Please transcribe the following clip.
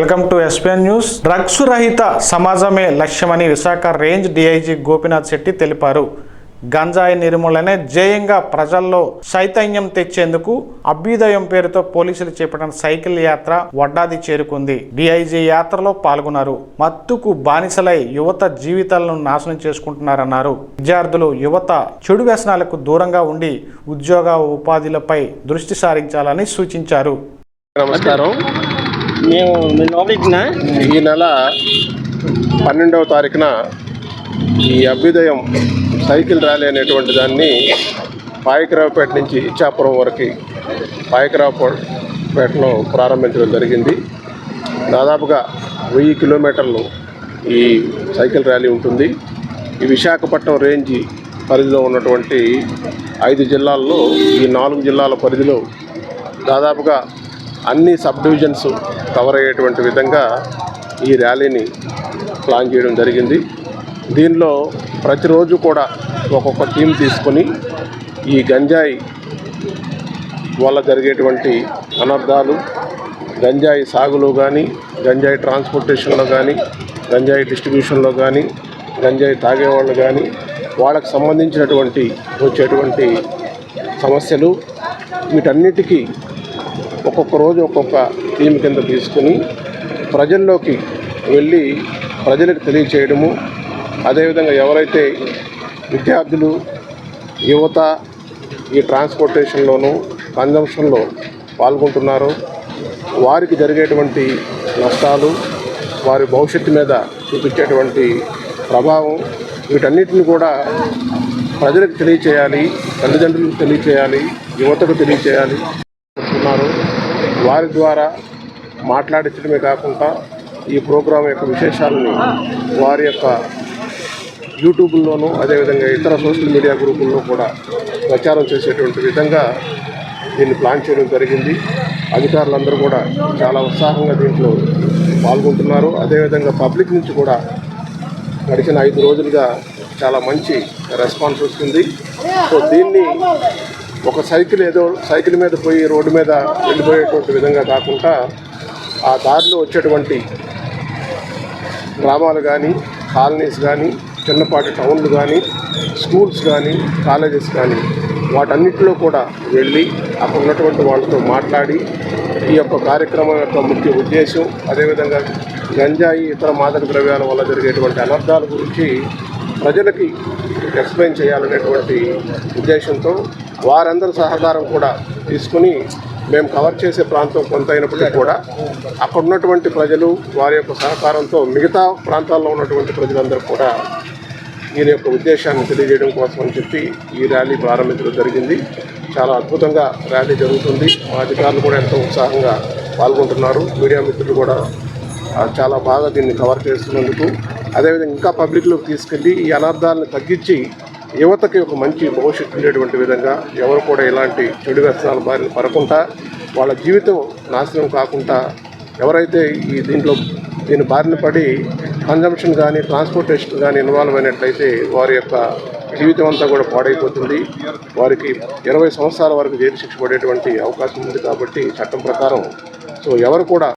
Welcome to SPN news drugs రహిత సమాజమే లక్ష్యమని విశాఖ రేంజ్ డిఐజీ గోపినాథ్ శెట్టి తెలిపారు. గంజాయి నిర్మూలనే జేయంగా ప్రజల్లో చైతన్యం తెచ్చేందుకు అభ్యుదయం పేరుతో పోలీసులు చేపట్టిన సైకిల్ యాత్ర వడ్డాది చేరుకుంది. డిఐజీ యాత్రలో పాల్గొన్నారు. మత్తుకు బానిసలై యువత జీవితాలను నాశనం చేసుకుంటున్నారన్నారు. విద్యార్థులు యువత చెడు వ్యసనాలకు దూరంగా ఉండి ఉద్యోగ ఉపాధిలపై దృష్టి సారించాలని సూచించారు. నమస్కారం. మేము ఈ నెల పన్నెండవ తారీఖున ఈ అభ్యుదయం సైకిల్ ర్యాలీ అనేటువంటి దాన్ని పాయకరావుపేట నుంచి ఇచ్చాపురం వరకు పాయకరావుపేటలో ప్రారంభించడం జరిగింది. దాదాపుగా వెయ్యి కిలోమీటర్లు ఈ సైకిల్ ర్యాలీ ఉంటుంది. ఈ విశాఖపట్నం రేంజ్ పరిధిలో ఉన్నటువంటి ఐదు జిల్లాల్లో ఈ నాలుగు జిల్లాల పరిధిలో దాదాపుగా అన్ని సబ్ డివిజన్స్ కవర్ అయ్యేటువంటి విధంగా ఈ ర్యాలీని ప్లాన్ చేయడం జరిగింది. దీనిలో ప్రతిరోజు కూడా ఒక్కొక్క టీం తీసుకొని ఈ గంజాయి వల్ల జరిగేటువంటి అనర్థాలు గంజాయి సాగులో కానీ గంజాయి ట్రాన్స్పోర్టేషన్లో కానీ గంజాయి డిస్ట్రిబ్యూషన్లో కానీ గంజాయి తాగేవాళ్ళు కానీ వాళ్ళకు సంబంధించినటువంటి వచ్చేటువంటి సమస్యలు వీటన్నిటికీ ఒక్కొక్క రోజు ఒక్కొక్క థీమ్ కింద తీసుకుని ప్రజల్లోకి వెళ్ళి ప్రజలకు తెలియచేయడము. అదేవిధంగా ఎవరైతే విద్యార్థులు యువత ఈ ట్రాన్స్పోర్టేషన్లోను కన్జంప్షన్లో పాల్గొంటున్నారో వారికి జరిగేటువంటి నష్టాలు వారి భవిష్యత్తు మీద చూపించేటువంటి ప్రభావం వీటన్నిటిని కూడా ప్రజలకు తెలియచేయాలి తల్లిదండ్రులకు తెలియచేయాలి యువతకు తెలియచేయాలి. ఉన్నారు వారి ద్వారా మాట్లాడించడమే కాకుండా ఈ ప్రోగ్రాం యొక్క విశేషాలను వారి యొక్క యూట్యూబ్లోనూ అదేవిధంగా ఇతర సోషల్ మీడియా గ్రూపుల్లో కూడా ప్రచారం చేసేటువంటి విధంగా దీన్ని ప్లాన్ చేయడం జరిగింది. అధికారులందరూ కూడా చాలా ఉత్సాహంగా దీంట్లో పాల్గొంటున్నారు. అదేవిధంగా పబ్లిక్ నుంచి కూడా గడిచిన ఐదు రోజులుగా చాలా మంచి రెస్పాన్స్ వస్తుంది. సో దీన్ని ఒక సైకిల్ ఏదో సైకిల్ మీద పోయి రోడ్డు మీద వెళ్ళిపోయేటువంటి విధంగా కాకుండా ఆ దారిలో వచ్చేటువంటి గ్రామాలు కానీ కాలనీస్ కానీ చిన్నపాటి టౌన్లు కానీ స్కూల్స్ కానీ కాలేజెస్ కానీ వాటన్నిటిలో కూడా వెళ్ళి అక్కడ ఉన్నటువంటి వాళ్ళతో మాట్లాడి ఈ యొక్క కార్యక్రమం యొక్క ముఖ్య ఉద్దేశం అదేవిధంగా గంజాయి ఇతర మాదక ద్రవ్యాల వల్ల జరిగేటువంటి అనర్థాల గురించి ప్రజలకి ఎక్స్ప్లెయిన్ చేయాలనేటువంటి ఉద్దేశంతో వారందరి సహకారం కూడా తీసుకుని మేము కవర్ చేసే ప్రాంతం కొంత అయినప్పటికీ కూడా అక్కడ ఉన్నటువంటి ప్రజలు వారి యొక్క సహకారంతో మిగతా ప్రాంతాల్లో ఉన్నటువంటి ప్రజలందరూ కూడా ఈయన యొక్క ఉద్దేశాన్ని తెలియజేయడం కోసం అని చెప్పి ఈ ర్యాలీ ప్రారంభించడం జరిగింది. చాలా అద్భుతంగా ర్యాలీ జరుగుతుంది. మా అధికారులు కూడా ఎంతో ఉత్సాహంగా పాల్గొంటున్నారు. మీడియా మిత్రులు కూడా చాలా బాగా దీన్ని కవర్ చేస్తున్నందుకు. అదేవిధంగా ఇంకా పబ్లిక్లోకి తీసుకెళ్ళి ఈ అనర్థాలను తగ్గించి యువతకి ఒక మంచి భవిష్యత్తు ఉండేటువంటి విధంగా ఎవరు కూడా ఇలాంటి చెడు వ్యసనాల బారిన పడకుండా వాళ్ళ జీవితం నాశనం కాకుండా ఎవరైతే ఈ దీంట్లో దీని బారిన పడి కన్జంప్షన్ కానీ ట్రాన్స్పోర్టేషన్ కానీ ఇన్వాల్వ్ అయినట్లయితే వారి యొక్క జీవితం అంతా కూడా పాడైపోతుంది. వారికి ఇరవై సంవత్సరాల వరకు జైలు శిక్ష పడేటువంటి అవకాశం ఉంది కాబట్టి చట్టం ప్రకారం. సో ఎవరు కూడా